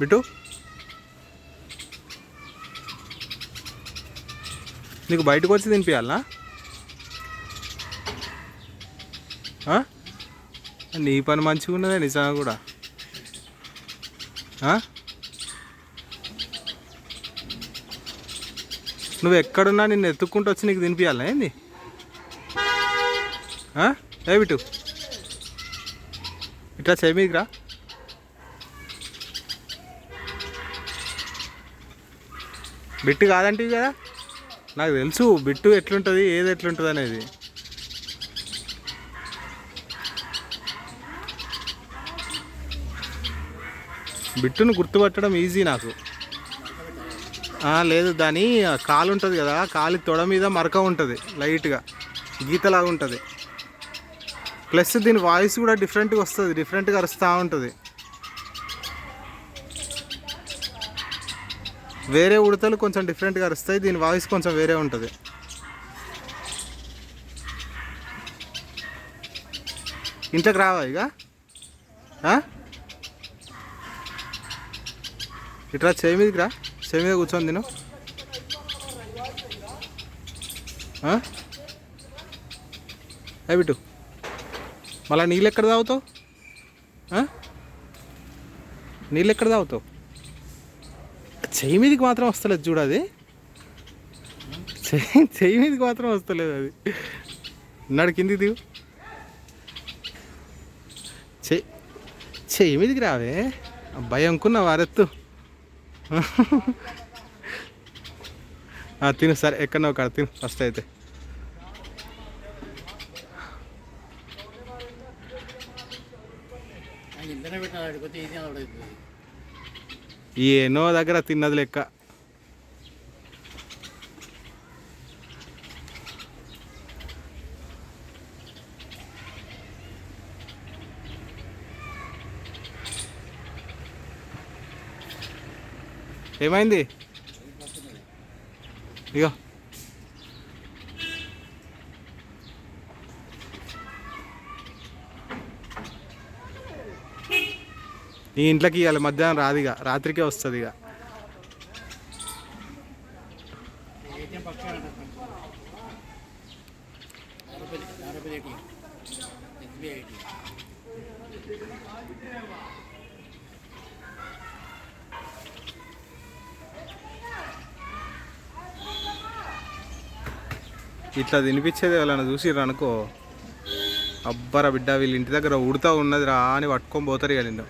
Bit నీకు బయటకు వచ్చి తినిపించాలనా నీ పని మంచిగా ఉన్నదే నిజంగా కూడా. నువ్వు ఎక్కడున్నా నిన్ను ఎత్తుక్కుంటూ వచ్చి నీకు తినిపించాలా ఏంది? ఏ బిట్టు ఇట్లా చేయమీదికి రా. బిట్టు కాదంటే కదా. నాకు తెలుసు బిట్టు ఎట్లుంటుంది ఏది ఎట్లుంటుంది అనేది. బిట్టును గుర్తుపట్టడం ఈజీ నాకు. లేదు దాని కాలు ఉంటుంది కదా కాలి తొడ మీద మరక ఉంటుంది లైట్గా. గీతలాగా ఉంటుంది. ప్లస్ దీని వాయిస్ కూడా డిఫరెంట్గా వస్తుంది డిఫరెంట్గా అరుస్తూ ఉంటుంది. వేరే ఉడతలు కొంచెం డిఫరెంట్గా అరుస్తాయి దీని వాయిస్ కొంచెం వేరే ఉంటుంది. ఇంట్లోకి రావా ఇక? ఇట్లా చేయి మీదకి రా. చేయి మీద కూర్చొని తిను. ఆ? బిట్టు మళ్ళీ నీళ్ళు ఎక్కడ తాగుతావు? నీళ్ళు ఎక్కడ తాగుతావు? చెయ్యి మీదకి మాత్రం వస్తలేదు చూడు అది. చెయ్యి చెయ్యి మీదకి మాత్రం వస్తలేదు అది. ఉన్నాడు కింది దిగు. చెయ్యి చెయ్యి మీదకి రావే. భయం అనుకున్నా వారెత్తు తిను సరే ఎక్కడో కాడ తిను ఫస్ట్ అయితే. ఇంటనే పెట్టిన ఇది ఎన్నో దగ్గర తిన్నది లెక్క. ఏమైంది? ఇగో. ఈ ఇంట్లోకి ఇవాళ మధ్యాహ్నం రాదు ఇక రాత్రికే వస్తుంది ఇక. ఇట్లా తినిపించేది వాళ్ళని చూసిర్రు అనుకో? అబ్బరా బిడ్డ వీళ్ళ ఇంటి దగ్గర ఉడతా ఉన్నది రా అని పట్టుకొని పోతారు ఇక నిన్ను.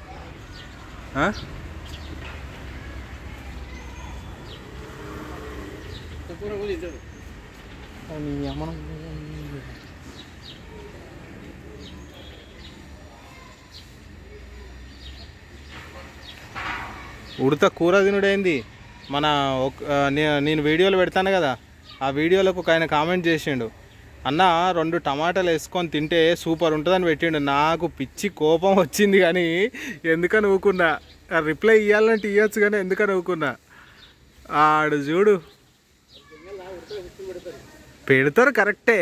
ఉడత కూర తినుడైంది? మన నేను వీడియోలు పెడతాను కదా ఆ వీడియోలకు ఒక ఆయన కామెంట్ చేసిండు. అన్న రెండు టమాటాలు వేసుకొని తింటే సూపర్ ఉంటుందని పెట్టిండు. నాకు పిచ్చి కోపం వచ్చింది కానీ ఎందుకని ఊకున్నా రిప్లై ఇవ్వాలంటే ఇవ్వచ్చు కానీ ఎందుకని ఊకున్నా ఆడు చూడు. పెడతారు కరెక్టే.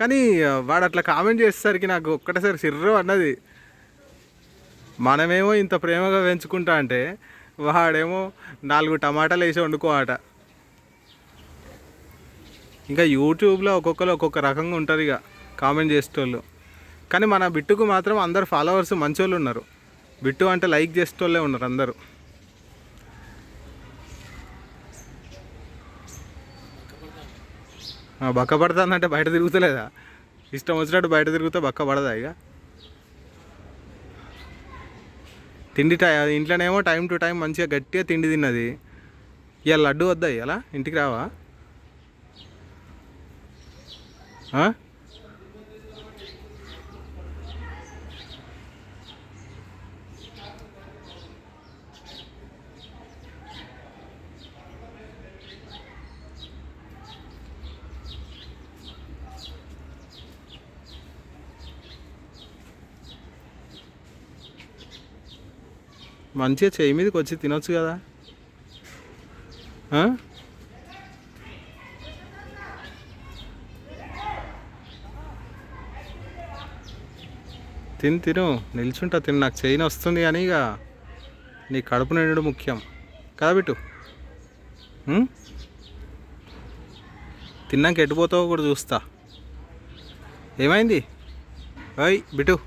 కానీ వాడు అట్లా కామెంట్ చేసేసరికి నాకు ఒక్కటేసారి సిర్రు అన్నది. మనమేమో ఇంత ప్రేమగా పెంచుకుంటా అంటే వాడేమో నాలుగు టమాటాలు వేసి వండుకో ఇంకా యూట్యూబ్లో ఒక్కొక్కరు ఒక్కొక్క రకంగా ఉంటారు ఇక కామెంట్ చేసేటోళ్ళు. కానీ మన బిట్టుకు మాత్రం అందరు ఫాలోవర్స్ మంచోళ్ళు ఉన్నారు. బిట్టు అంటే లైక్ చేసేటోళ్ళే ఉన్నారు అందరూ. బక్క పడుతుందంటే బయట తిరుగుతలేదా? ఇష్టం వచ్చినట్టు బయట తిరిగితే బక్క పడదా ఇక? తిండి టై ఇంట్లోనేమో టైం టు టైం మంచిగా గట్టిగా తిండి తిన్నది. ఇక లడ్డు వద్దా ఇలా ఇంటికి రావా ఆ? మంచిగా చేయి మీదకి వచ్చి తినొచ్చు కదా? తిని తిను. నిల్చుంటా తిను. నాకు చెయ్యి వస్తుంది కానీ ఇక నీ కడుపు నిండు ముఖ్యం. కదా బిట్టు? తిన్నాక ఎట్టుపోతావో కూడా చూస్తా. ఏమైంది? ఓయ్ బిటు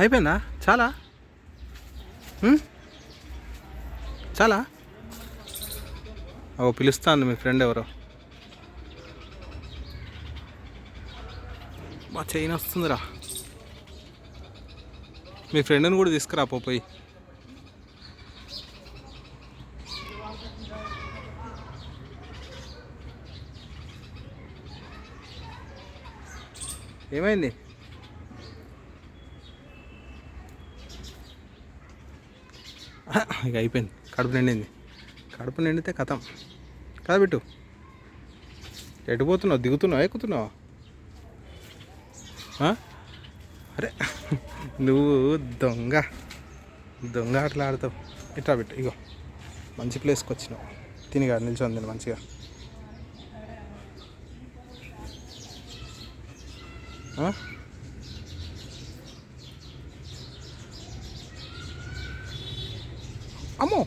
అయిపోయిందా? చాలా? చాలా? ఓ పిలుస్తాను మీ ఫ్రెండ్ ఎవరో. మా చైన్ వస్తుందిరా. మీ ఫ్రెండ్ని కూడా తీసుకురా పోయి. ఏమైంది? ఇక అయిపోయింది. కడుపు నిండింది. కడుపు నిండితే కథం. కదా బిట్టు? ఎటు పోతున్నావు? దిగుతున్నావు? ఎక్కుతున్నావా? అరే నువ్వు దొంగ. దొంగ అట్లా ఆడతావు. ఇట్లా పెట్టు ఇగో. మంచి ప్లేస్కి వచ్చినావు. తినిగా నిల్చొని తిను మంచిగా. Huh? అమ్మో.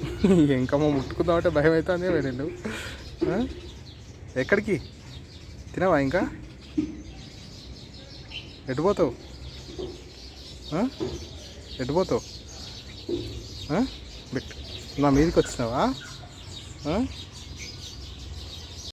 ఇంకమ్మో ముట్టుకుందామంటే భయం అవుతుంది వేరే ఎక్కడికి? తినవా ఇంకా? ఎటు పోతావు? ఎటు పోతావు? నా మీదకి వచ్చినావా?